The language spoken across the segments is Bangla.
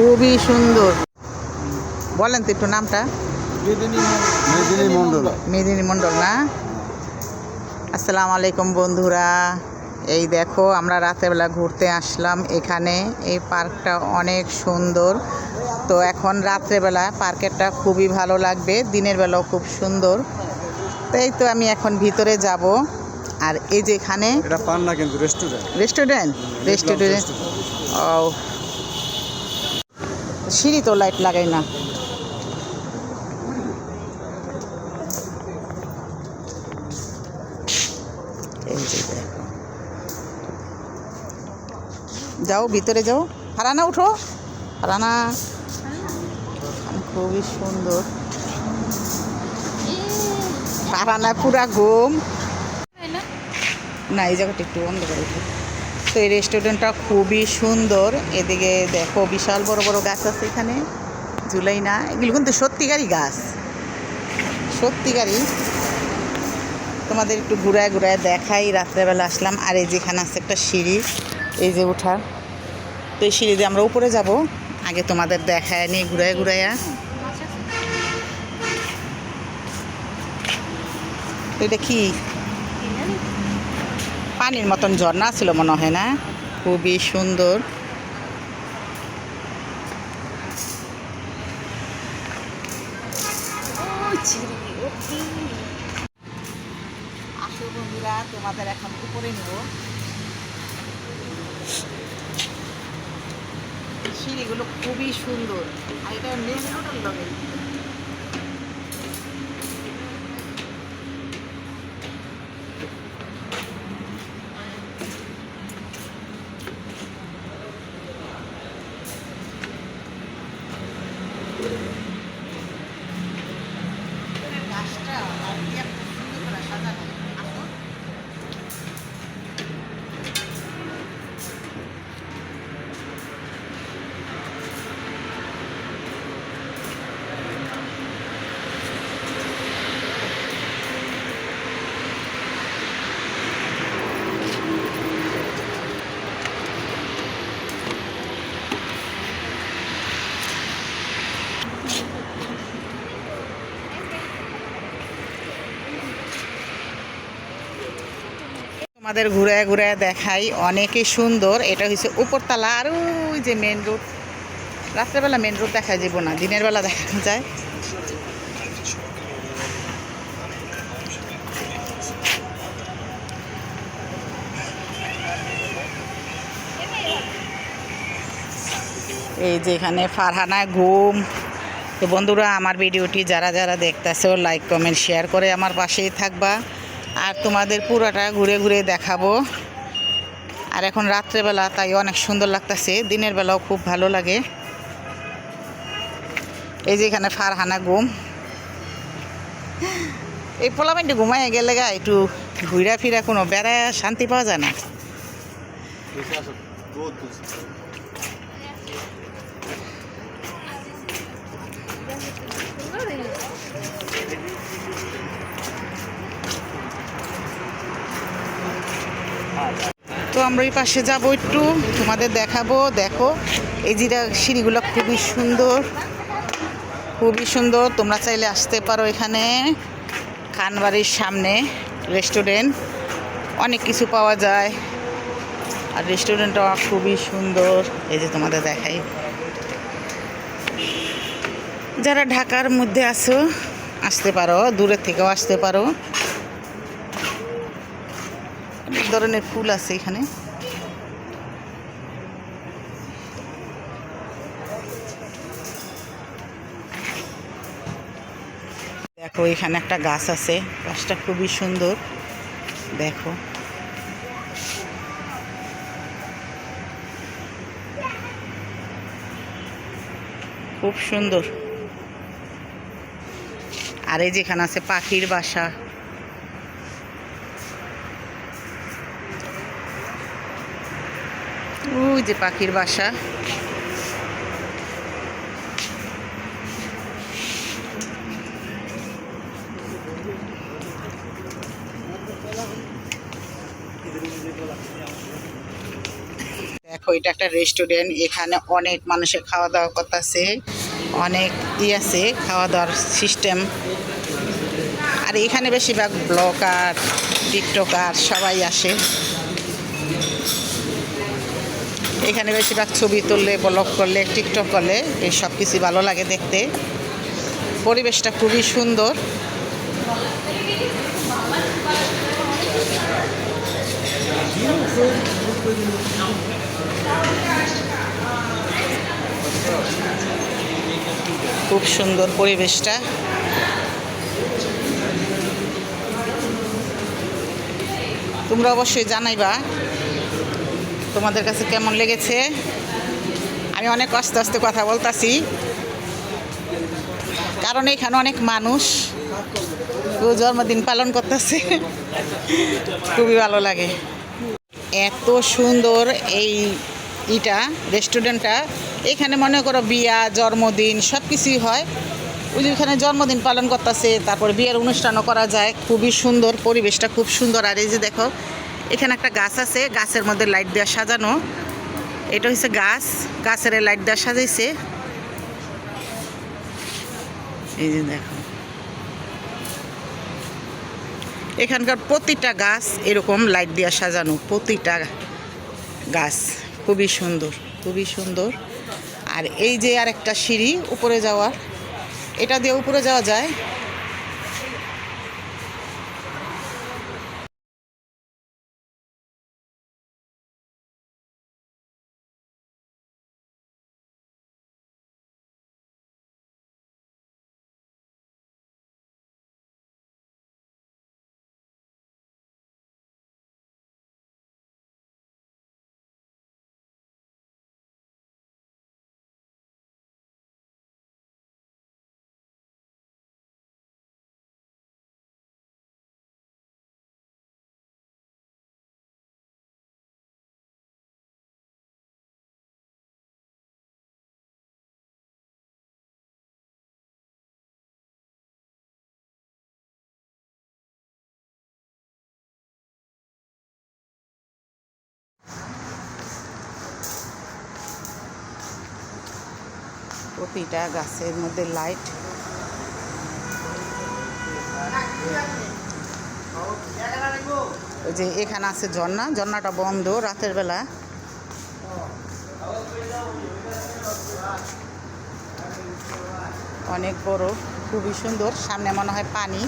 খুবই সুন্দর। বলেন তো একটু নামটা। মেদিনী মণ্ডল মেদিনী মণ্ডল না? আসসালামু আলাইকুম বন্ধুরা। এই দেখো আমরা রাতেরবেলা ঘুরতে আসলাম এখানে। এই পার্কটা অনেক সুন্দর। তো এখন রাত্রেবেলা পার্কেরটা খুবই ভালো লাগবে। দিনের বেলাও খুব সুন্দর। তো এই তো আমি এখন ভিতরে যাব। আর এই যে এখানে এটা পান না কিন্তু রেস্টুরেন্ট রেস্টুরেন্ট রেস্টুরেন্ট ও সিঁড়ি তো লাইট লাগাই না। যাও, ভিতরে যাও। হারানা, উঠো। হারানা। খুবই সুন্দর। হারানা পুরা ঘুম। না, এই জায়গাটা একটু বন্ধ করে। তো এই রেস্টুরেন্টটা খুবই সুন্দর। এদিকে দেখো বিশাল বড় বড় গাছ আছে এখানে। জুলাই না, এগুলো কিন্তু সত্যিকারই গাছ। সত্যিকারই। তোমাদের একটু ঘুরায় ঘুরায় দেখাই। রাত্রেবেলা আসলাম, আর এই যেখানে আছে একটা সিঁড়ি, এই যে ওঠার তো এই সিঁড়ি দিয়ে আমরা উপরে যাব। আগে তোমাদের দেখায় নিয়ে ঘুরায় ঘুরাইয়া এটা কি? পানির মতন ঝর্ণা ছিল মনে হয় না? খুবই সুন্দর। আসো বন্ধুরা, তোমাদের এখন উপরে নেব। সিঁড়িগুলো খুবই সুন্দর। আর এটা মেন গাছটা তোমাদের ঘুরে ঘুরে দেখাই অনেকই সুন্দর। এটা হচ্ছে উপরতলা আর ওই যে মেন রোড রাত্রেবেলা মেন রোড দেখা যাব না, দিনের বেলা দেখা যায়। এই যে এখানে ফারহানা ঘুম। তো বন্ধুরা, আমার ভিডিওটি যারা যারা দেখতেছো লাইক কমেন্ট শেয়ার করে আমার পাশেই থাকবা। আর তোমাদের পুরোটা ঘুরে ঘুরে দেখাবো। আর এখন রাত্রেবেলা, তাই অনেক সুন্দর লাগতেছে। দিনের বেলাও খুব ভালো লাগে। এই যে এখানে ফারহানা ঘুম। এই পোলাপাইনটা ঘুমাই গেলে গা একটু ঘুরা ফিরা কোনো বেড়ায় শান্তি পাওয়া যায় না। আমরা ওই পাশে যাব একটু। তোমাদের দেখাবো, দেখো। এই জিরা সিঁড়িগুলো খুবই সুন্দর। খুবই সুন্দর। তোমরা চাইলে আসতে পারো এখানে। খানবাড়ির সামনে রেস্টুরেন্ট। অনেক কিছু পাওয়া যায়। আর রেস্টুরেন্টটা খুবই সুন্দর। এই যে তোমাদের দেখাই। যারা ঢাকার মধ্যে আছো, আসতে পারো। দূরের থেকেও আসতে পারো। ধরনের ফুল আছে এখানে। দেখো, এখানে একটা গাছ আছে। গাছটা খুবই সুন্দর। দেখো। খুব সুন্দর। আর এই যেখানে আছে পাখির বাসা। ওই যে পাখির বাসা। দেখো, এটা একটা রেস্টুরেন্ট এখানে অনেক মানুষের খাওয়া দাওয়া করতেছে, অনেক ই আছে খাওয়া দাওয়ার সিস্টেম আর এখানে বেশিরভাগ ব্লগার, টিকটকার সবাই আসে। এখানে বেশিরভাগ ছবি তুললে ব্লগ করলে টিকটক করলে এই সব কিছু ভালো লাগে দেখতে। পরিবেশটা খুবই সুন্দর। খুব সুন্দর পরিবেশটা। তোমরা অবশ্যই জানাইবা তোমাদের কাছে কেমন লেগেছে? আমি অনেক আস্তে আস্তে কথা বলতাছি। কারণ এখানে অনেক মানুষ। জন্মদিন পালন করতেছে। খুবই ভালো লাগে। এত সুন্দর এই ইটা, রেস্টুরেন্টটা। এখানে মনে করো বিয়া, জন্মদিন সব কিছুই হয়। ওই এখানে জন্মদিন পালন করতেছে, তারপর বিয়ের অনুষ্ঠানও করা যায়। খুবই সুন্দর, পরিবেশটা খুব সুন্দর। আর এই যে দেখো এখানে একটা গাছ আছে, গাছের মধ্যে লাইট দেওয়া সাজানো। এটা হচ্ছে গাছ, গাছের লাইট দেওয়া সাজাইছে। এই যে দেখো। এখানকার প্রতিটা গাছ এরকম লাইট দিয়ে সাজানো, প্রতিটা গাছ। খুবই সুন্দর খুবই সুন্দর। আর এই যে আর একটা সিঁড়ি উপরে যাওয়ার, এটা দিয়ে উপরে যাওয়া যায়। প্রতিটা গাছের মধ্যে লাইট ওই যে এখানে আছে ঝর্ণা। ঝর্ণাটা বন্ধ রাতের বেলা। অনেক বড়, খুবই সুন্দর। সামনে মনে হয় পানি।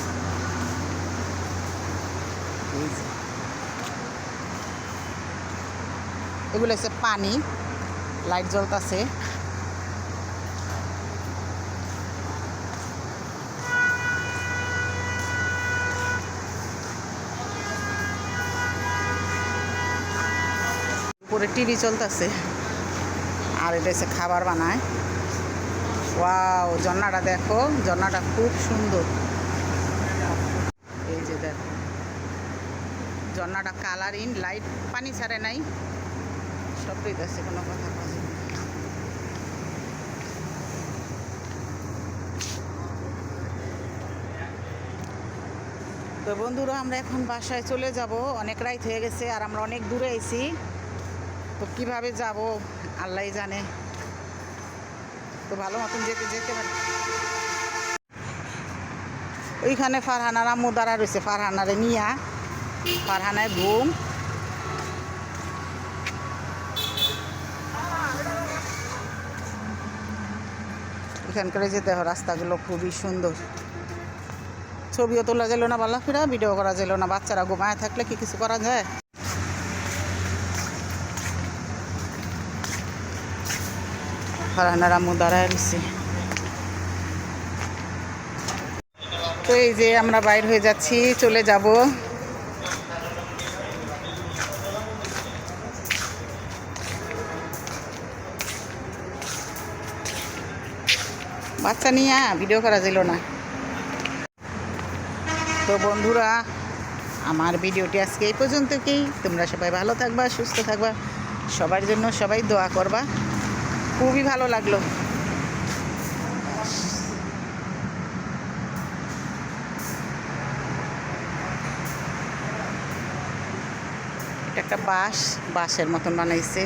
এগুলো হচ্ছে পানি। লাইট জ্বলতেছে। উপরে টিভি চলতেছে। আর এটা হচ্ছে খাবার বানায়। ওয়াও, ঝর্ণাটা দেখো, ঝর্ণাটা খুব সুন্দর। এই যে দেখো। ঝর্ণাটা কালারিং লাইট পানি ছাড়ে নাই। সব আছে, কোনো কথা না। তো বন্ধুরা, আমরা এখন বাসায় চলে যাব। অনেক রাইত হয়ে গেছে আর আমরা অনেক দূরে আইছি। তো কীভাবে যাব? আল্লাহ জানে। তো ভালো মতন যেতে যেতে পারি। ওইখানে ফারহানার দাঁড়া রয়েছে, ফারহানারে নিয়া। ফারহানায় ঘুম। এখানকার যে দেখো রাস্তাগুলো খুবই সুন্দর। ছবিও তোলা গেল না বালা ফিরা ভিডিও করা গেল না, বাচ্চারা ঘুমায় থাকলে কি কিছু করা যায়? ফারহানার আম্মু দাঁড়ায় রয়েছে। তো এই যে আমরা বাইর হয়ে যাচ্ছি, চলে যাব। বাচ্চা নিয়ে, ভিডিও করা যাইল না। তো বন্ধুরা, আমার ভিডিওটি আজকে এই পর্যন্তকেই। তোমরা সবাই ভালো থাকবা, সুস্থ থাকবা। সবার জন্য সবাই দোয়া করবা। খুবই ভালো লাগল। একটা বাস বাসের মতন বানাইছে।